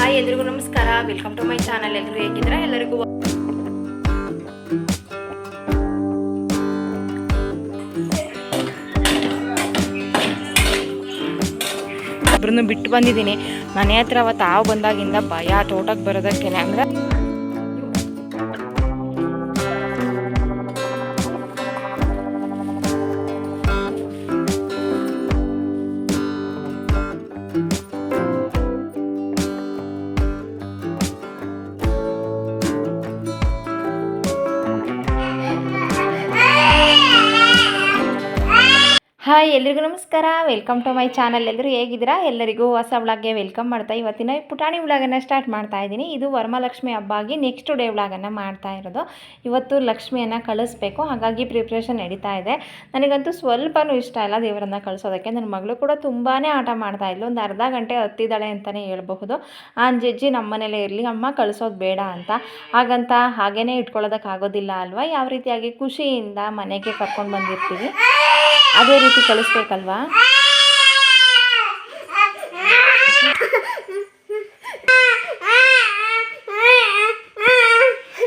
Hi ಎಲ್ರಿಗೂ ನಮಸ್ಕಾರ. Welcome to my channel ಎಲ್ಲರೂ ಹೇಗಿದ್ದೀರಾ? ಎಲ್ಲರಿಗೂ ಬಿಟ್ಟು ಬಂದಿದ್ದೀನಿ. ಮನೆ ಹತ್ರ ಅವತ್ತು ತಾವು ಬಂದಾಗಿಂದ ಭಯ, ತೋಟಕ್ಕೆ ಬರೋದಕ್ಕೆ ಅಂದ್ರೆ ಹಾಯ್, ಎಲ್ರಿಗೂ ನಮಸ್ಕಾರ. ವೆಲ್ಕಮ್ ಟು ಮೈ ಚಾನಲ್ ಎಲ್ಲರೂ ಹೇಗಿದ್ದೀರಾ? ಎಲ್ಲರಿಗೂ ಹೊಸ ವ್ಲಾಗ್ಗೆ ವೆಲ್ಕಮ್ ಮಾಡ್ತಾ ಇವತ್ತಿನ ಪುಟಾಣಿ ವ್ಲಾಗನ್ನು ಸ್ಟಾರ್ಟ್ ಮಾಡ್ತಾ ಇದ್ದೀನಿ. ಇದು ವರಮಹಾಲಕ್ಷ್ಮಿ ಹಬ್ಬ ಆಗಿ ನೆಕ್ಸ್ಟ್ ಡೇ ವ್ಲಾಗನ್ನು ಮಾಡ್ತಾ ಇರೋದು. ಇವತ್ತು ಲಕ್ಷ್ಮಿಯನ್ನು ಕಳಿಸ್ಬೇಕು. ಹಾಗಾಗಿ ಪ್ರಿಪ್ರೇಷನ್ ನಡೀತಾ ಇದೆ. ನನಗಂತೂ ಸ್ವಲ್ಪನೂ ಇಷ್ಟ ಇಲ್ಲ ದೇವರನ್ನ ಕಳಿಸೋದಕ್ಕೆ. ನನ್ನ ಮಗಳು ಕೂಡ ತುಂಬಾ ಆಟ ಮಾಡ್ತಾ ಇದ್ಲು. ಒಂದು ಅರ್ಧ ಗಂಟೆ ಹತ್ತಿದ್ದಾಳೆ ಅಂತಲೇ ಹೇಳ್ಬಹುದು. ಆ ಜಜ್ಜಿ ನಮ್ಮ ಮನೇಲೇ ಇರಲಿ, ಅಮ್ಮ ಕಳಿಸೋದು ಬೇಡ ಅಂತ. ಹಾಗಂತ ಹಾಗೇ ಇಟ್ಕೊಳ್ಳೋದಕ್ಕಾಗೋದಿಲ್ಲ ಅಲ್ವಾ? ಯಾವ ರೀತಿಯಾಗಿ ಖುಷಿಯಿಂದ ಮನೆಗೆ ಕರ್ಕೊಂಡು ಬಂದಿರ್ತೀವಿ. ಅದೇ ರೀತಿ ಕಲಿಸ್ಬೇಕಲ್ವಾ?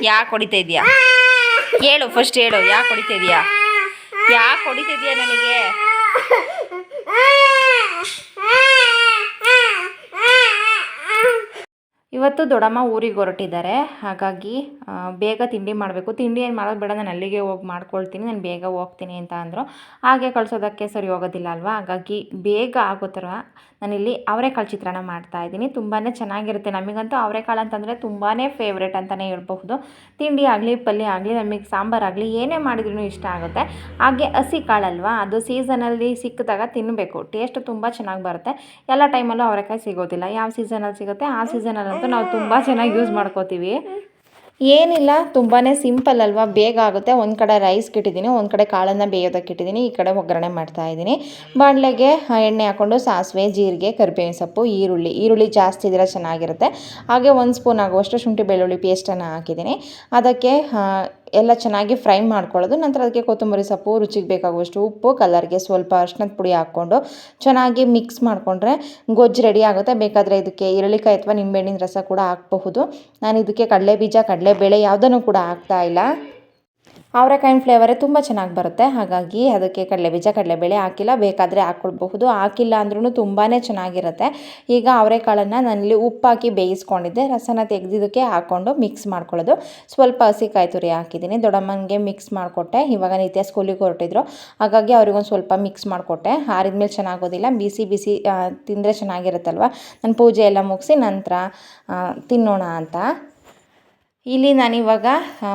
ಯಾಕೆ ಹೊಡಿತಾ ಇದೀಯಾ? ಹೇಳು ಫಸ್ಟ್ ಹೇಳು, ಯಾಕೆ ಹೊಡಿತಾ ಇದೆಯಾ? ಯಾಕೆ ಹೊಡಿತಾ ಇದೆಯಾ ನನಗೆ? ಇವತ್ತು ದೊಡ್ಡಮ್ಮ ಊರಿಗೆ ಹೊರಟಿದ್ದಾರೆ. ಹಾಗಾಗಿ ಬೇಗ ತಿಂಡಿ ಮಾಡಬೇಕು. ತಿಂಡಿ ಏನು ಮಾಡೋದು ಬೇಡ, ನಾನು ಅಲ್ಲಿಗೆ ಹೋಗಿ ಮಾಡ್ಕೊಳ್ತೀನಿ, ನಾನು ಬೇಗ ಹೋಗ್ತೀನಿ ಅಂತ ಅಂದರು. ಹಾಗೆ ಕಳಿಸೋದಕ್ಕೆ ಸರಿ ಹೋಗೋದಿಲ್ಲ ಅಲ್ವಾ? ಹಾಗಾಗಿ ಬೇಗ ಆಗೋ ಥರ ನಾನಿಲ್ಲಿ ಅವರೆಕಾಳು ಚಿತ್ರಾನ್ನ ಮಾಡ್ತಾ ಇದ್ದೀನಿ. ತುಂಬಾ ಚೆನ್ನಾಗಿರುತ್ತೆ. ನಮಗಂತೂ ಅವರೆಕಾಳು ಅಂತಂದರೆ ತುಂಬಾ ಫೇವ್ರೇಟ್ ಅಂತಲೇ ಹೇಳ್ಬಹುದು. ತಿಂಡಿ ಆಗಲಿ, ಪಲ್ಯ ಆಗಲಿ, ನಮಗೆ ಸಾಂಬಾರಾಗಲಿ ಏನೇ ಮಾಡಿದ್ರೂ ಇಷ್ಟ ಆಗುತ್ತೆ. ಹಾಗೆ ಹಸಿ ಕಾಳಲ್ವಾ ಅದು ಸೀಸನಲ್ಲಿ ಸಿಕ್ಕಿದಾಗ ತಿನ್ನಬೇಕು ಟೇಸ್ಟ್ ತುಂಬ ಚೆನ್ನಾಗಿ ಬರುತ್ತೆ. ಎಲ್ಲ ಟೈಮಲ್ಲೂ ಅವರೆಕಾಯಿ ಸಿಗೋದಿಲ್ಲ. ಯಾವ ಸೀಸನಲ್ಲಿ ಸಿಗುತ್ತೆ? ಆ ಸೀಸನಲ್ಲಂತೂ ನಾವು ತುಂಬ ಚೆನ್ನಾಗಿ ಯೂಸ್ ಮಾಡ್ಕೋತೀವಿ. ಏನಿಲ್ಲ ತುಂಬಾ ಸಿಂಪಲ್ ಅಲ್ವಾ? ಬೇಗ ಆಗುತ್ತೆ. ಒಂದು ಕಡೆ ರೈಸ್ ಇಟ್ಟಿದ್ದೀನಿ ಒಂದು ಕಡೆ ಕಾಳನ್ನು ಬೇಯೋದಕ್ಕೆ ಇಟ್ಟಿದ್ದೀನಿ ಈ ಕಡೆ ಒಗ್ಗರಣೆ ಮಾಡ್ತಾ ಇದ್ದೀನಿ ಬಾಣಲೆಗೆ ಎಣ್ಣೆ ಹಾಕ್ಕೊಂಡು ಸಾಸಿವೆ, ಜೀರಿಗೆ, ಕರಿಬೇವಿನ ಸೊಪ್ಪು, ಈರುಳ್ಳಿ. ಈರುಳ್ಳಿ ಜಾಸ್ತಿ ಇದ್ರೆ ಚೆನ್ನಾಗಿರುತ್ತೆ. ಹಾಗೆ ಒಂದು ಸ್ಪೂನ್ ಆಗುವಷ್ಟು ಶುಂಠಿ ಬೆಳ್ಳುಳ್ಳಿ ಪೇಸ್ಟನ್ನು ಹಾಕಿದ್ದೀನಿ ಅದಕ್ಕೆ ಎಲ್ಲ ಚೆನ್ನಾಗಿ ಫ್ರೈ ಮಾಡ್ಕೊಳ್ಳೋದು. ನಂತರ ಅದಕ್ಕೆ ಕೊತ್ತಂಬರಿ ಸೊಪ್ಪು, ರುಚಿಗೆ ಬೇಕಾಗುವಷ್ಟು ಉಪ್ಪು ಕಲರ್ಗೆ ಸ್ವಲ್ಪ ಅರ್ಶಿನದ ಪುಡಿ ಹಾಕ್ಕೊಂಡು ಚೆನ್ನಾಗಿ ಮಿಕ್ಸ್ ಮಾಡಿಕೊಂಡ್ರೆ ಗೊಜ್ಜು ರೆಡಿ ಆಗುತ್ತೆ. ಬೇಕಾದರೆ ಇದಕ್ಕೆ ಈರುಳ್ಳಿಕಾಯಿ ಅಥವಾ ನಿಂಬೆಹಣ್ಣಿನ ರಸ ಕೂಡ ಹಾಕ್ಬಹುದು. ನಾನು ಇದಕ್ಕೆ ಕಡಲೆ ಬೀಜ ಕಡಲೆಬೇಳೆ ಯಾವುದನ್ನು ಕೂಡ ಹಾಕ್ತಾ ಇಲ್ಲ. ಅವರೆಕಾಯಿನ ಫ್ಲೇವರೇ ತುಂಬ ಚೆನ್ನಾಗಿ ಬರುತ್ತೆ. ಹಾಗಾಗಿ ಅದಕ್ಕೆ ಕಡಲೆಬೀಜ, ಕಡಲೆಬೇಳೆ ಹಾಕಿಲ್ಲ. ಬೇಕಾದರೆ ಹಾಕ್ಕೊಳ್ಬಹುದು. ಹಾಕಿಲ್ಲ ಅಂದ್ರೂ ತುಂಬಾ ಚೆನ್ನಾಗಿರುತ್ತೆ. ಈಗ ಅವರೆಕಾಳನ್ನು ನಾನಿಲ್ಲಿ ಉಪ್ಪಾಕಿ ಬೇಯಿಸ್ಕೊಂಡಿದ್ದೆ. ರಸನ ತೆಗೆದಿದ್ದಕ್ಕೆ ಹಾಕ್ಕೊಂಡು ಮಿಕ್ಸ್ ಮಾಡ್ಕೊಳ್ಳೋದು. ಸ್ವಲ್ಪ ಹಸಿಕಾಯಿ ತುರಿ ಹಾಕಿದ್ದೀನಿ. ದೊಡ್ಡಮ್ಮನಿಗೆ ಮಿಕ್ಸ್ ಮಾಡಿಕೊಟ್ಟೆ. ಇವಾಗ ನಿತ್ಯ ಸ್ಕೂಲಿಗೆ ಹೊರಟಿದ್ರು. ಹಾಗಾಗಿ ಅವ್ರಿಗೊಂದು ಸ್ವಲ್ಪ ಮಿಕ್ಸ್ ಮಾಡಿಕೊಟ್ಟೆ. ಹಾರಿದ್ಮೇಲೆ ಚೆನ್ನಾಗೋದಿಲ್ಲ. ಬಿಸಿ ಬಿಸಿ ತಿಂದರೆ ಚೆನ್ನಾಗಿರುತ್ತಲ್ವ? ನಾನು ಪೂಜೆ ಎಲ್ಲ ಮುಗಿಸಿ ನಂತರ ತಿನ್ನೋಣ ಅಂತ. ಇಲ್ಲಿ ನಾನಿವಾಗ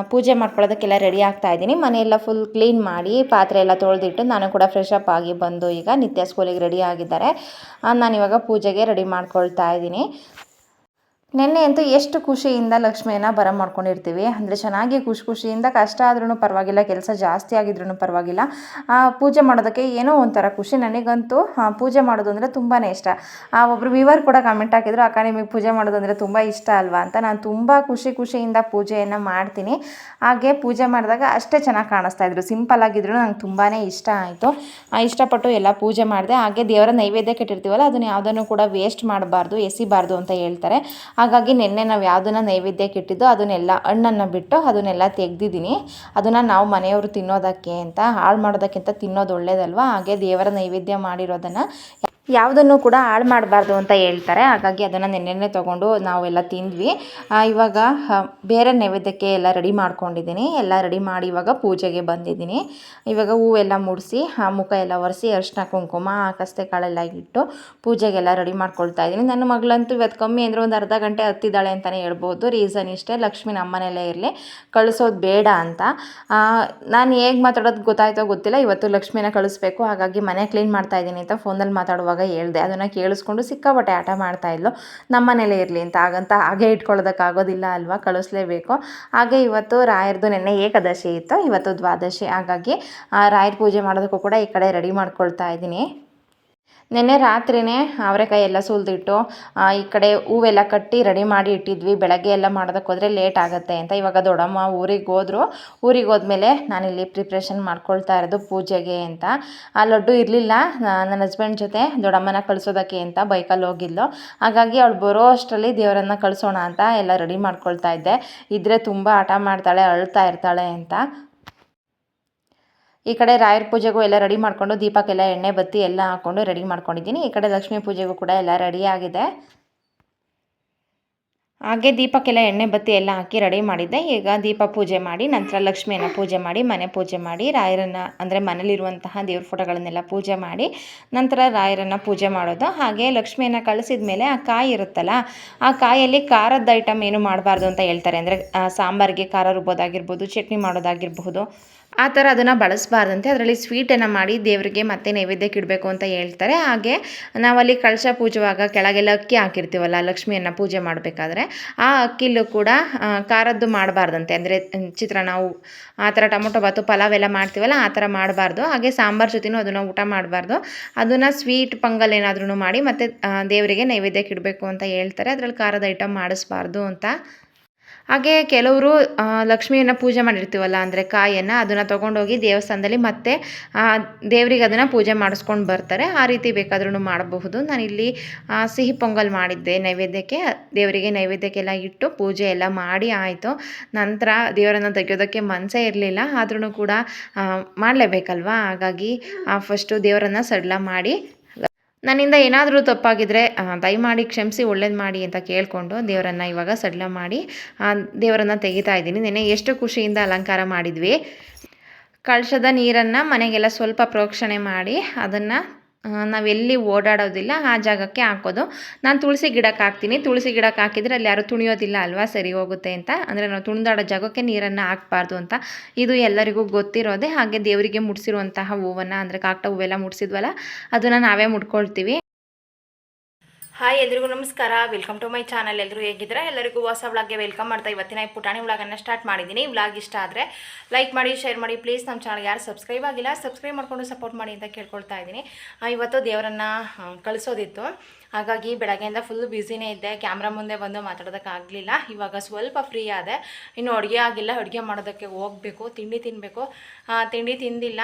ಪೂಜೆ ಮಾಡ್ಕೊಳ್ಳೋದಕ್ಕೆಲ್ಲ ರೆಡಿ ಆಗ್ತಾ ಇದ್ದೀನಿ. ಮನೆಯೆಲ್ಲ ಫುಲ್ ಕ್ಲೀನ್ ಮಾಡಿ, ಪಾತ್ರೆ ಎಲ್ಲ ತೊಳೆದಿಟ್ಟು ನಾನು ಕೂಡ ಫ್ರೆಶ್ ಅಪ್ ಆಗಿ ಬಂದು ಈಗ ನಿತ್ಯ ಸ್ಕೂಲಿಗೆ ರೆಡಿ ಆಗಿದ್ದಾರೆ. ನಾನು ನಾನಿವಾಗ ಪೂಜೆಗೆ ರೆಡಿ ಮಾಡ್ಕೊಳ್ತಾ ಇದ್ದೀನಿ. ನೆನ್ನೆ ಅಂತೂ ಎಷ್ಟು ಖುಷಿಯಿಂದ ಲಕ್ಷ್ಮಿಯನ್ನ ಬರ ಮಾಡ್ಕೊಂಡಿರ್ತೀವಿ. ಅಂದರೆ ಚೆನ್ನಾಗಿ ಖುಷಿ ಖುಷಿಯಿಂದ ಕಷ್ಟ ಆದ್ರೂ ಪರವಾಗಿಲ್ಲ ಕೆಲಸ ಜಾಸ್ತಿ ಆಗಿದ್ರೂ ಪರವಾಗಿಲ್ಲ. ಪೂಜೆ ಮಾಡೋದಕ್ಕೆ ಏನೋ ಒಂಥರ ಖುಷಿ. ನನಗಂತೂ ಪೂಜೆ ಮಾಡೋದು ಅಂದರೆ ತುಂಬಾ ಇಷ್ಟ. ಆ, ಒಬ್ರು ವಿವರ್ ಕೂಡ ಕಮೆಂಟ್ ಹಾಕಿದ್ರು ಅಕ್ಕ ನಿಮಗೆ ಪೂಜೆ ಮಾಡೋದು ಅಂದರೆ ತುಂಬ ಇಷ್ಟ ಅಲ್ವಾ? ಅಂತ ನಾನು ತುಂಬ ಖುಷಿ ಖುಷಿಯಿಂದ ಪೂಜೆಯನ್ನು ಮಾಡ್ತೀನಿ. ಹಾಗೆ ಪೂಜೆ ಮಾಡಿದಾಗ ಅಷ್ಟೇ ಚೆನ್ನಾಗಿ ಕಾಣಿಸ್ತಾ ಇದ್ರು. ಸಿಂಪಲ್ ಆಗಿದ್ರು ನಂಗೆ ತುಂಬಾ ಇಷ್ಟ ಆಯಿತು. ಇಷ್ಟಪಟ್ಟು ಎಲ್ಲ ಪೂಜೆ ಮಾಡಿದೆ. ಹಾಗೆ ದೇವರ ನೈವೇದ್ಯ ಕೆಟ್ಟಿರ್ತೀವಲ್ಲ ಅದನ್ನು ಯಾವುದನ್ನು ಕೂಡ ವೇಸ್ಟ್ ಮಾಡಬಾರ್ದು ಎಸಿಬಾರ್ದು ಅಂತ ಹೇಳ್ತಾರೆ. ಹಾಗಾಗಿ ನಿನ್ನೆ ನಾವು ಯಾವುದನ್ನ ನೈವೇದ್ಯಕ್ಕೆ ಇಟ್ಟಿದ್ದು ಅದನ್ನೆಲ್ಲ ಹಣ್ಣನ್ನು ಬಿಟ್ಟು ಅದನ್ನೆಲ್ಲ ತೆಗ್ದಿದ್ದೀನಿ. ಅದನ್ನು ನಾವು ಮನೆಯವರು ತಿನ್ನೋದಕ್ಕೆ ಅಂತ, ಹಾಳು ಮಾಡೋದಕ್ಕಿಂತ ತಿನ್ನೋದು ಒಳ್ಳೇದಲ್ವಾ? ಹಾಗೆ ದೇವರ ನೈವೇದ್ಯ ಮಾಡಿರೋದನ್ನು ಯಾವುದನ್ನು ಕೂಡ ಹಾಳು ಮಾಡಬಾರ್ದು ಅಂತ ಹೇಳ್ತಾರೆ. ಹಾಗಾಗಿ ಅದನ್ನು ನೆನ್ನೆನೆ ತೊಗೊಂಡು ನಾವೆಲ್ಲ ತಿಂದ್ವಿ. ಇವಾಗ ಬೇರೆ ನೈವೇದ್ಯಕ್ಕೆ ಎಲ್ಲ ರೆಡಿ ಮಾಡ್ಕೊಂಡಿದ್ದೀನಿ. ಎಲ್ಲ ರೆಡಿ ಮಾಡಿ ಇವಾಗ ಪೂಜೆಗೆ ಬಂದಿದ್ದೀನಿ. ಇವಾಗ ಹೂವೆಲ್ಲ ಮುಡಿಸಿ, ಆ, ಮುಖ ಎಲ್ಲ ಒರೆಸಿ ಅರಿಶಿನ ಕುಂಕುಮ, ಕಸ್ತೆ ಕಾಳೆಲ್ಲ ಇಟ್ಟು ಪೂಜೆಗೆಲ್ಲ ರೆಡಿ ಮಾಡ್ಕೊಳ್ತಾ ಇದ್ದೀನಿ. ನನ್ನ ಮಗಳಂತೂ ಇವತ್ತು ಕಮ್ಮಿ ಅಂದರೆ ಒಂದು ಅರ್ಧ ಗಂಟೆ ಹತ್ತಿದ್ದಾಳೆ ಅಂತಲೇ ಹೇಳ್ಬೋದು. ರೀಸನ್ ಇಷ್ಟೇ. ಲಕ್ಷ್ಮಿ ನಮ್ಮನೆಯಲ್ಲೇ ಇರಲಿ. ಕಳಿಸೋದು ಬೇಡ ಅಂತ. ನಾನು ಹೇಗೆ ಮಾತಾಡೋದು ಗೊತ್ತಾಯ್ತೋ ಗೊತ್ತಿಲ್ಲ. ಇವತ್ತು ಲಕ್ಷ್ಮಿನ ಕಳಿಸ್ಬೇಕು. ಹಾಗಾಗಿ ಮನೆ ಕ್ಲೀನ್ ಮಾಡ್ತಾ ಇದ್ದೀನಿ ಅಂತ ಫೋನಲ್ಲಿ ಮಾತಾಡುವಾಗ ಹೇಳ್ದೆ, ಅದನ್ನು ಕೇಳಿಸ್ಕೊಂಡು ಸಿಕ್ಕಾಪಟ್ಟೆ ಆಟ ಮಾಡ್ತಾ ಇದ್ಲು. ನಮ್ಮ ಮನೇಲೇ ಇರಲಿ ಅಂತ, ಹಾಗಂತ ಹಾಗೆ ಇಟ್ಕೊಳ್ಳೋದಕ್ಕಾಗೋದಿಲ್ಲ ಅಲ್ವಾ, ಕಳಿಸ್ಲೇಬೇಕು. ಹಾಗೆ ಇವತ್ತು ರಾಯರದು ನೆನ್ನೆ ಏಕಾದಶಿ ಇತ್ತು, ಇವತ್ತು ದ್ವಾದಶಿ. ಹಾಗಾಗಿ ರಾಯರ ಪೂಜೆ ಮಾಡೋದಕ್ಕೂ ಕೂಡ ಈ ಕಡೆ ರೆಡಿ ಮಾಡ್ಕೊಳ್ತಾ ಇದ್ದೀನಿ. ನಿನ್ನೆ ರಾತ್ರಿನೇ ಅವರೆಕಾಯಿ ಎಲ್ಲ ಸುಲಿದಿಟ್ಟು ಈ ಕಡೆ ಹೂವೆಲ್ಲ ಕಟ್ಟಿ ರೆಡಿ ಮಾಡಿ ಇಟ್ಟಿದ್ವಿ. ಬೆಳಗ್ಗೆ ಎಲ್ಲ ಮಾಡೋದಕ್ಕೆ ಹೋದರೆ ಲೇಟ್ ಆಗುತ್ತೆ ಅಂತ ಇವಾಗ ದೊಡ್ಡಮ್ಮ ಊರಿಗೆ ಹೋದ್ರು. ಊರಿಗೆ ಹೋದ್ಮೇಲೆ ನಾನಿಲ್ಲಿ ಪ್ರಿಪ್ರೇಷನ್ ಮಾಡ್ಕೊಳ್ತಾ ಇರೋದು ಪೂಜೆಗೆ ಅಂತ. ಆ ಲಡ್ಡು ಇರಲಿಲ್ಲ ನನ್ನ ಹಸ್ಬೆಂಡ್ ಜೊತೆ ದೊಡ್ಡಮ್ಮನ ಕಳಿಸೋದಕ್ಕೆ ಅಂತ ಬೈಕಲ್ಲಿ ಹೋಗಿದ್ಲು. ಹಾಗಾಗಿ ಅವಳು ಬರೋ ಅಷ್ಟರಲ್ಲಿ ದೇವರನ್ನು ಕಳಿಸೋಣ ಅಂತ ಎಲ್ಲ ರೆಡಿ ಮಾಡ್ಕೊಳ್ತಾ ಇದ್ದೆ. ಇದ್ರೆ ತುಂಬ ಹಠ ಮಾಡ್ತಾಳೆ, ಅಳ್ತಾ ಇರ್ತಾಳೆ ಅಂತ. ಈ ಕಡೆ ರಾಯರ ಪೂಜೆಗೂ ಎಲ್ಲ ರೆಡಿ ಮಾಡಿಕೊಂಡು ದೀಪಕ್ಕೆಲ್ಲ ಎಣ್ಣೆ ಬತ್ತಿ ಎಲ್ಲ ಹಾಕ್ಕೊಂಡು ರೆಡಿ ಮಾಡ್ಕೊಂಡಿದ್ದೀನಿ. ಈ ಕಡೆ ಲಕ್ಷ್ಮೀ ಪೂಜೆಗೂ ಕೂಡ ಎಲ್ಲ ರೆಡಿ ಆಗಿದೆ. ಹಾಗೆ ದೀಪಕ್ಕೆಲ್ಲ ಎಣ್ಣೆ ಬತ್ತಿ ಎಲ್ಲ ಹಾಕಿ ರೆಡಿ ಮಾಡಿದ್ದೆ. ಈಗ ದೀಪ ಪೂಜೆ ಮಾಡಿ, ನಂತರ ಲಕ್ಷ್ಮಿಯನ್ನು ಪೂಜೆ ಮಾಡಿ, ಮನೆ ಪೂಜೆ ಮಾಡಿ, ರಾಯರನ್ನು ಅಂದರೆ ಮನೇಲಿರುವಂತಹ ದೇವ್ರ ಫೋಟೋಗಳನ್ನೆಲ್ಲ ಪೂಜೆ ಮಾಡಿ, ನಂತರ ರಾಯರನ್ನು ಪೂಜೆ ಮಾಡೋದು. ಹಾಗೆ ಲಕ್ಷ್ಮಿಯನ್ನು ಕಳಿಸಿದ ಮೇಲೆ ಆ ಕಾಯಿ ಇರುತ್ತಲ್ಲ, ಆ ಕಾಯಲ್ಲಿ ಖಾರದ ಐಟಮ್ ಏನು ಮಾಡಬಾರ್ದು ಅಂತ ಹೇಳ್ತಾರೆ. ಅಂದರೆ ಸಾಂಬಾರಿಗೆ ಖಾರ ರುಬ್ಬೋದಾಗಿರ್ಬೋದು, ಚಟ್ನಿ ಮಾಡೋದಾಗಿರ್ಬೋದು. ಆ ಥರ ಅದನ್ನು ಬಳಸಬಾರ್ದಂತೆ ಅದರಲ್ಲಿ ಸ್ವೀಟನ್ನು ಮಾಡಿ ದೇವರಿಗೆ ಮತ್ತೆ ನೈವೇದ್ಯಕ್ಕೆ ಇಡಬೇಕು ಅಂತ ಹೇಳ್ತಾರೆ. ಹಾಗೆ ನಾವಲ್ಲಿ ಕಳಶ ಪೂಜೆವಾಗ ಕೆಳಗೆಲ್ಲ ಅಕ್ಕಿ ಹಾಕಿರ್ತೀವಲ್ಲ, ಲಕ್ಷ್ಮಿಯನ್ನು ಪೂಜೆ ಮಾಡಬೇಕಾದ್ರೆ ಆ ಅಕ್ಕಿಲೂ ಕೂಡ ಖಾರದ್ದು ಮಾಡಬಾರ್ದಂತೆ. ಅಂದರೆ ಚಿತ್ರಾನ್ನ ಆ ಥರ ಟೊಮೊಟೊ ಬಾತು, ಪಲಾವ್ ಎಲ್ಲ ಮಾಡ್ತೀವಲ್ಲ, ಆ ಥರ ಮಾಡಬಾರ್ದು. ಹಾಗೆ ಸಾಂಬಾರು ಜೊತೆನೂ ಅದನ್ನು ಊಟ ಮಾಡಬಾರ್ದು. ಅದನ್ನು ಸ್ವೀಟ್ ಪಂಗಲ್ ಏನಾದ್ರೂ ಮಾಡಿ ಮತ್ತು ದೇವರಿಗೆ ನೈವೇದ್ಯಕ್ಕೆ ಇಡಬೇಕು ಅಂತ ಹೇಳ್ತಾರೆ. ಅದರಲ್ಲಿ ಖಾರದ ಐಟಮ್ ಮಾಡಿಸ್ಬಾರ್ದು ಅಂತ ಹಾಗೆ ಕೆಲವರು ಲಕ್ಷ್ಮಿಯನ್ನು ಪೂಜೆ ಮಾಡಿರ್ತೀವಲ್ಲ, ಅಂದರೆ ಕಾಯಿಯನ್ನು, ಅದನ್ನು ತೊಗೊಂಡೋಗಿ ದೇವಸ್ಥಾನದಲ್ಲಿ ಮತ್ತೆ ದೇವರಿಗೆ ಅದನ್ನು ಪೂಜೆ ಮಾಡಿಸ್ಕೊಂಡು ಬರ್ತಾರೆ. ಆ ರೀತಿ ಬೇಕಾದ್ರೂ ಮಾಡಬಹುದು. ನಾನಿಲ್ಲಿ ಸಿಹಿ ಪೊಂಗಲ್ ಮಾಡಿದ್ದೆ ನೈವೇದ್ಯಕ್ಕೆ. ದೇವರಿಗೆ ನೈವೇದ್ಯಕ್ಕೆಲ್ಲ ಇಟ್ಟು ಪೂಜೆ ಎಲ್ಲ ಮಾಡಿ ಆಯಿತು. ನಂತರ ದೇವರನ್ನು ತೆಗೆಯೋದಕ್ಕೆ ಮನಸ್ಸೇ ಇರಲಿಲ್ಲ. ಆದ್ರೂ ಕೂಡ ಮಾಡಲೇಬೇಕಲ್ವಾ? ಹಾಗಾಗಿ ಫಸ್ಟು ದೇವರನ್ನು ಸಡ್ಲ ಮಾಡಿ ನನ್ನಿಂದ ಏನಾದರೂ ತಪ್ಪಾಗಿದ್ದರೆ ದಯಮಾಡಿ ಕ್ಷಮಿಸಿ, ಒಳ್ಳೇದು ಮಾಡಿ ಅಂತ ಕೇಳಿಕೊಂಡು ದೇವರನ್ನು ಇವಾಗ ಸಡಿಲ ಮಾಡಿ ದೇವರನ್ನು ತೆಗಿತಾ ಇದ್ದೀನಿ. ನೆನೆ ಎಷ್ಟು ಖುಷಿಯಿಂದ ಅಲಂಕಾರ ಮಾಡಿದ್ವಿ. ಕಳಶದ ನೀರನ್ನು ಮನೆಗೆಲ್ಲ ಸ್ವಲ್ಪ ಪ್ರೋಕ್ಷಣೆ ಮಾಡಿ ಅದನ್ನು ನಾವೆಲ್ಲಿ ಓಡಾಡೋದಿಲ್ಲ, ಆ ಜಾಗಕ್ಕೆ ಹಾಕೋದು. ನಾನು ತುಳಸಿ ಗಿಡಕ್ಕೆ ಹಾಕ್ತೀನಿ. ತುಳಸಿ ಗಿಡಕ್ಕೆ ಹಾಕಿದರೆ ಅಲ್ಲಿ ಯಾರು ತುಣಿಯೋದಿಲ್ಲ ಅಲ್ವಾ? ಸರಿ ಹೋಗುತ್ತೆ ಅಂತ. ಅಂದರೆ ನಾವು ತುಣಿದಾಡೋ ಜಾಗಕ್ಕೆ ನೀರನ್ನು ಹಾಕ್ಬಾರ್ದು ಅಂತ. ಇದು ಎಲ್ಲರಿಗೂ ಗೊತ್ತಿರೋದೆ. ಹಾಗೆ ದೇವರಿಗೆ ಮುಡಿಸಿರುವಂತಹ ಹೂವನ್ನು, ಅಂದರೆ ಕಾಕಟ ಹೂವೆಲ್ಲ ಮುಡಿಸಿದ್ವಲ್ಲ, ಅದನ್ನು ನಾವೇ ಮುಡ್ಕೊಳ್ತೀವಿ. ಹಾಯ್ ಎಲ್ರಿಗೂ ನಮಸ್ಕಾರ. ವೆಲ್ಕಮ್ ಟು ಮೈ ಚಾನಲ್ ಎಲ್ಲರೂ ಹೇಗಿದ್ರೆ ಎಲ್ಲರಿಗೂ ಹೊಸ ವ್ಲಾಗ್ಗೆ ವೆಲ್ಕಮ್ ಮಾಡ್ತಾ ಇವತ್ತಿನ ಪುಟಾಣಿ ವ್ಲಾಗನ್ನು ಸ್ಟಾರ್ಟ್ ಮಾಡಿದ್ದೀನಿ. ವ್ಲಾಗ್ ಇಷ್ಟ ಆದರೆ ಲೈಕ್ ಮಾಡಿ ಶೇರ್ ಮಾಡಿ. ಪ್ಲೀಸ್ ನಮ್ಮ ಚಾನಲ್ ಯಾರು ಸಬ್ಸ್ಕ್ರೈಬ್ ಆಗಿಲ್ಲ ಸಬ್ಸ್ಕ್ರೈಬ್ ಮಾಡ್ಕೊಂಡು ಸಪೋರ್ಟ್ ಮಾಡಿ ಅಂತ ಕೇಳ್ಕೊಳ್ತಾ ಇದ್ದೀನಿ. ಇವತ್ತು ದೇವರನ್ನು ಕಳಿಸೋದಿತ್ತು. ಹಾಗಾಗಿ ಬೆಳಗ್ಗೆಯಿಂದ ಫುಲ್ ಬ್ಯುಸಿನೇ ಇದ್ದೆ. ಕ್ಯಾಮ್ರಾ ಮುಂದೆ ಬಂದು ಮಾತಾಡೋದಕ್ಕಾಗಲಿಲ್ಲ. ಇವಾಗ ಸ್ವಲ್ಪ ಫ್ರೀ ಆದೆ. ಇನ್ನು ಅಡುಗೆ ಆಗಿಲ್ಲ. ಅಡುಗೆ ಮಾಡೋದಕ್ಕೆ ಹೋಗಬೇಕು. ತಿಂಡಿ ತಿನ್ನಬೇಕು ತಿಂಡಿ ತಿಂದಿಲ್ಲ.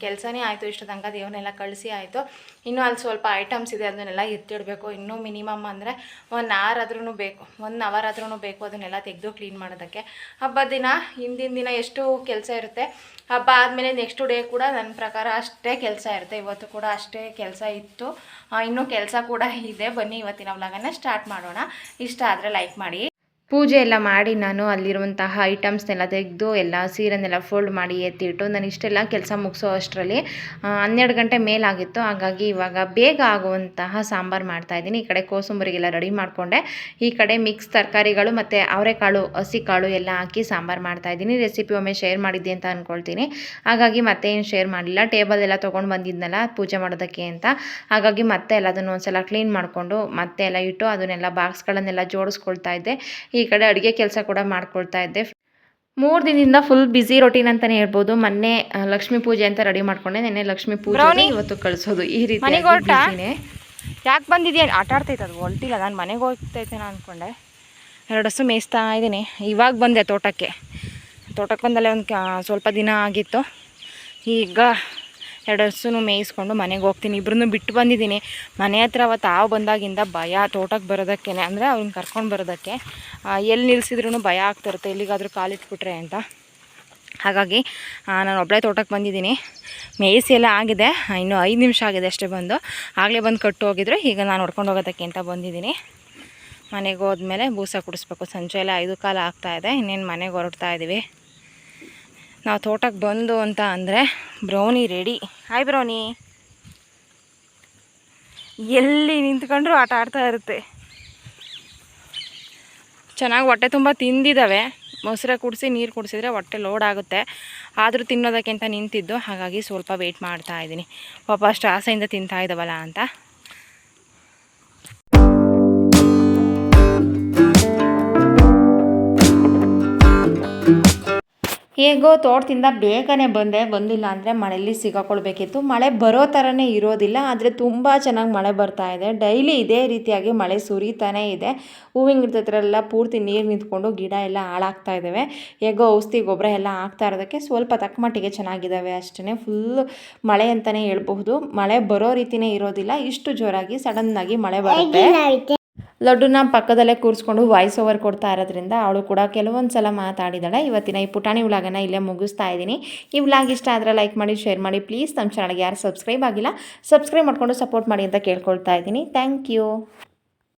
ಕೆಲಸನೇ ಆಯಿತು. ಇಷ್ಟು ತನಕ ದೇವನ್ನೆಲ್ಲ ಕಳಿಸಿ ಆಯಿತು. ಇನ್ನೂ ಅಲ್ಲಿ ಸ್ವಲ್ಪ ಐಟಮ್ಸ್ ಇದೆ. ಅದನ್ನೆಲ್ಲ ಎತ್ತಿಡಬೇಕು. ಇನ್ನೂ ಮಿನಿಮಮ್ ಅಂದರೆ ಒನ್ ಅವರ್ ಆದ್ರೂ ಬೇಕು. ಒನ್ ಅವರ್ ಆದ್ರೂ ಬೇಕು. ಅದನ್ನೆಲ್ಲ ತೆಗೆದು ಕ್ಲೀನ್ ಮಾಡೋದಕ್ಕೆ. ಹಬ್ಬದ ದಿನ, ಹಿಂದಿನ ದಿನ ಎಷ್ಟು ಕೆಲಸ ಇರುತ್ತೆ? ಹಬ್ಬ ಆದಮೇಲೆ ನೆಕ್ಸ್ಟ್ ಡೇ ಕೂಡ ನನ್ನ ಪ್ರಕಾರ ಅಷ್ಟೇ ಕೆಲಸ ಇರುತ್ತೆ. ಇವತ್ತು ಕೂಡ ಅಷ್ಟೇ ಕೆಲಸ ಇತ್ತು. ಇನ್ನೂ ಕೆಲಸ ಕೂಡ ಇದೆ ಬನ್ನಿ ಇವತ್ತಿನ ವ್ಲಾಗನ್ನು ಸ್ಟಾರ್ಟ್ ಮಾಡೋಣ. ಇಷ್ಟ ಆದರೆ ಲೈಕ್ ಮಾಡಿ. ಪೂಜೆ ಎಲ್ಲ ಮಾಡಿ ನಾನು ಅಲ್ಲಿರುವಂತಹ ಐಟಮ್ಸ್ನೆಲ್ಲ ತೆಗೆದು ಎಲ್ಲ ಸೀರೆನೆಲ್ಲ ಫೋಲ್ಡ್ ಮಾಡಿ ಎತ್ತಿಟ್ಟು ನಾನು ಇಷ್ಟೆಲ್ಲ ಕೆಲಸ ಮುಗಿಸೋ ಅಷ್ಟರಲ್ಲಿ ಹನ್ನೆರಡು ಗಂಟೆ ಮೇಲಾಗಿತ್ತು. ಹಾಗಾಗಿ ಇವಾಗ ಬೇಗ ಆಗುವಂತಹ ಸಾಂಬಾರು ಮಾಡ್ತಾಯಿದ್ದೀನಿ ಈ ಕಡೆ ಕೋಸಂಬರಿಗೆಲ್ಲ ರೆಡಿ ಮಾಡಿಕೊಂಡೆ. ಈ ಕಡೆ ಮಿಕ್ಸ್ ತರಕಾರಿಗಳು ಮತ್ತು ಅವರೆಕಾಳು ಹಸಿ ಕಾಳು ಎಲ್ಲ ಹಾಕಿ ಸಾಂಬಾರು ಮಾಡ್ತಾಯಿದ್ದೀನಿ ರೆಸಿಪಿ ಒಮ್ಮೆ ಶೇರ್ ಮಾಡಿದ್ದೆ ಅಂತ ಅಂದ್ಕೊಳ್ತೀನಿ ಹಾಗಾಗಿ ಮತ್ತೆ ಏನು ಶೇರ್ ಮಾಡಲಿಲ್ಲ. ಟೇಬಲ್ ಎಲ್ಲ ತೊಗೊಂಡು ಬಂದಿದ್ನಲ್ಲ ಪೂಜೆ ಮಾಡೋದಕ್ಕೆ ಅಂತ. ಹಾಗಾಗಿ ಮತ್ತೆ ಎಲ್ಲ ಅದನ್ನು ಒಂದ್ಸಲ ಕ್ಲೀನ್ ಮಾಡಿಕೊಂಡು ಮತ್ತೆ ಎಲ್ಲ ಇಟ್ಟು ಅದನ್ನೆಲ್ಲ ಬಾಕ್ಸ್ಗಳನ್ನೆಲ್ಲ ಜೋಡಿಸ್ಕೊಳ್ತಾ ಇದ್ದೆ. ಈ ಕಡೆ ಅಡುಗೆ ಕೆಲಸ ಕೂಡ ಮಾಡ್ಕೊಳ್ತಾ ಇದ್ದೆ. ಮೂರು ದಿನದಿಂದ ಫುಲ್ ಬಿಸಿ ರೊಟೀನ್ ಅಂತಾನೆ ಹೇಳ್ಬೋದು. ಮೊನ್ನೆ ಲಕ್ಷ್ಮೀ ಪೂಜೆ ಅಂತ ರೆಡಿ ಮಾಡ್ಕೊಂಡೆ. ನೆನ್ನೆ ಲಕ್ಷ್ಮೀ ಪೂಜೆ ಇವತ್ತು ಕಳಿಸೋದು ಈ ರೀತಿ ಯಾಕೆ ಬಂದಿದ್ಯಾ? ಆಟ ಆಡ್ತೈತೆ ಅದು ಹೊಲ್ಟಿಲ್ಲ. ನಾನು ಮನೆಗೆ ಹೋಗ್ತೈತೆ ನಾನು ಅಂದ್ಕೊಂಡೆ ಎರಡು ಹಸು ಮೇಯಿಸ್ತಾ ಇದ್ದೀನಿ ಇವಾಗ ಬಂದೆ ತೋಟಕ್ಕೆ. ತೋಟಕ್ಕೆ ಬಂದಲ್ಲೇ ಒಂದು ಸ್ವಲ್ಪ ದಿನ ಆಗಿತ್ತು. ಈಗ ಎರಡು ಹಸುನು ಮೇಯಿಸ್ಕೊಂಡು ಮನೆಗೆ ಹೋಗ್ತೀನಿ. ಇಬ್ಬರನ್ನು ಬಿಟ್ಟು ಬಂದಿದ್ದೀನಿ. ಮನೆ ಹತ್ರ ಅವತ್ತು ಹಾವು ಬಂದಾಗಿಂದ ಭಯ ತೋಟಕ್ಕೆ ಬರೋದಕ್ಕೆ ಅಂದರೆ ಅವ್ರನ್ನ ಕರ್ಕೊಂಡು ಬರೋದಕ್ಕೆ. ಎಲ್ಲಿ ನಿಲ್ಲಿಸಿದ್ರು ಭಯ ಆಗ್ತಿರುತ್ತೆ ಎಲ್ಲಿಗಾದರೂ ಕಾಲಿಟ್ಬಿಟ್ರೆ ಅಂತ. ಹಾಗಾಗಿ ನಾನು ಒಬ್ಬಳೇ ತೋಟಕ್ಕೆ ಬಂದಿದ್ದೀನಿ. ಮೇಯಿಸಿ ಎಲ್ಲ ಆಗಿದೆ. ಇನ್ನೂ ಐದು ನಿಮಿಷ ಆಗಿದೆ ಅಷ್ಟೇ ಬಂದು. ಆಗಲೇ ಬಂದು ಕಟ್ಟು ಹೋಗಿದ್ರು. ಈಗ ನಾನು ಹೊಡ್ಕೊಂಡು ಹೋಗೋದಕ್ಕೆ ಅಂತ ಬಂದಿದ್ದೀನಿ. ಮನೆಗೆ ಹೋದ್ಮೇಲೆ ಬೂಸ ಕುಡಿಸ್ಬೇಕು. ಸಂಜೆ ಎಲ್ಲ ಐದು ಕಾಲ ಆಗ್ತಾಯಿದೆ ಇನ್ನೇನು ಮನೆಗೆ ಹೊರಡ್ತಾ ಇದ್ದೀವಿ ನಾವು ತೋಟಕ್ಕೆ ಬಂದು ಅಂತ ಅಂದರೆ ಬ್ರೌನಿ ರೆಡಿ. Hi brownie. ಎಲ್ಲಿ ನಿಂತ್ಕೊಂಡ್ರು ಆಟ ಆಡ್ತಾ ಇರುತ್ತೆ. ಚೆನ್ನಾಗಿ ಹೊಟ್ಟೆ ತುಂಬ ತಿಂದಿದ್ದಾವೆ ಮೊಸರೆ ಕುಡಿಸಿ, ನೀರು ಕುಡಿಸಿದ್ರೆ ಹೊಟ್ಟೆ ಲೋಡ್ ಆಗುತ್ತೆ. ಆದರೂ ತಿನ್ನೋದಕ್ಕೆ ಅಂತ ನಿಂತಿದ್ದು. ಹಾಗಾಗಿ ಸ್ವಲ್ಪ ವೆಯ್ಟ್ ಮಾಡ್ತಾ ಇದ್ದೀನಿ. ಪಾಪ ಅಷ್ಟು ಆಸೆಯಿಂದ ತಿಂತಾ ಇದ್ದಾವಲ್ಲ ಅಂತ. ಹೇಗೋ ತೋಟದಿಂದ ಬೇಗನೆ ಬಂದೆ, ಬಂದಿಲ್ಲ ಅಂದರೆ ಮಳೆಯಲ್ಲಿ ಸಿಗಾಕೊಳ್ಬೇಕಿತ್ತು. ಮಳೆ ಬರೋ ಥರನೇ ಇರೋದಿಲ್ಲ, ಆದರೆ ತುಂಬ ಚೆನ್ನಾಗಿ ಮಳೆ ಬರ್ತಾ ಇದೆ. ಡೈಲಿ ಇದೇ ರೀತಿಯಾಗಿ ಮಳೆ ಸುರಿತಾನೇ ಇದೆ. ಹೂವಿನ ಗಿಡದ ಹತ್ರ ಎಲ್ಲ ಪೂರ್ತಿ ನೀರು ನಿಂತ್ಕೊಂಡು ಗಿಡ ಎಲ್ಲ ಹಾಳಾಗ್ತಾ ಇದ್ದಾವೆ ಹೇಗೋ ಔಷಧಿ ಗೊಬ್ಬರ ಎಲ್ಲ ಹಾಕ್ತಾ ಇರೋದಕ್ಕೆ ಸ್ವಲ್ಪ ತಕ್ಕ ಮಟ್ಟಿಗೆ ಚೆನ್ನಾಗಿದ್ದಾವೆ ಅಷ್ಟೇ ಫುಲ್ ಮಳೆ ಅಂತಲೇ ಹೇಳ್ಬಹುದು. ಮಳೆ ಬರೋ ರೀತಿನೇ ಇರೋದಿಲ್ಲ. ಇಷ್ಟು ಜೋರಾಗಿ ಸಡನ್ನಾಗಿ ಮಳೆ ಬರುತ್ತೆ. ಲಡ್ಡುನ ಪಕ್ಕದಲ್ಲೇ ಕೂರಿಸ್ಕೊಂಡು ವಾಯ್ಸ್ ಓವರ್ ಕೊಡ್ತಾ ಇರೋದ್ರಿಂದ ಅವಳು ಕೂಡ ಕೆಲವೊಂದು ಸಲ ಮಾತಾಡಿದಾಳೆ. ಇವತ್ತಿನ ಈ ಪುಟಾಣಿ ವ್ಲಾಗನ್ನು ಇಲ್ಲೇ ಮುಗಿಸ್ತಾ ಇದ್ದೀನಿ. ಈ ವ್ಲಾಗ್ ಇಷ್ಟ ಆದರೆ ಲೈಕ್ ಮಾಡಿ ಶೇರ್ ಮಾಡಿ ಪ್ಲೀಸ್ ನಮ್ಮ ಚಾನಲ್ಗೆ ಯಾರು ಸಬ್ಸ್ಕ್ರೈಬ್ ಆಗಿಲ್ಲ ಸಬ್ಸ್ಕ್ರೈಬ್ ಮಾಡ್ಕೊಂಡು ಸಪೋರ್ಟ್ ಮಾಡಿ ಅಂತ ಕೇಳ್ಕೊಳ್ತಾ ಇದ್ದೀನಿ. Thank you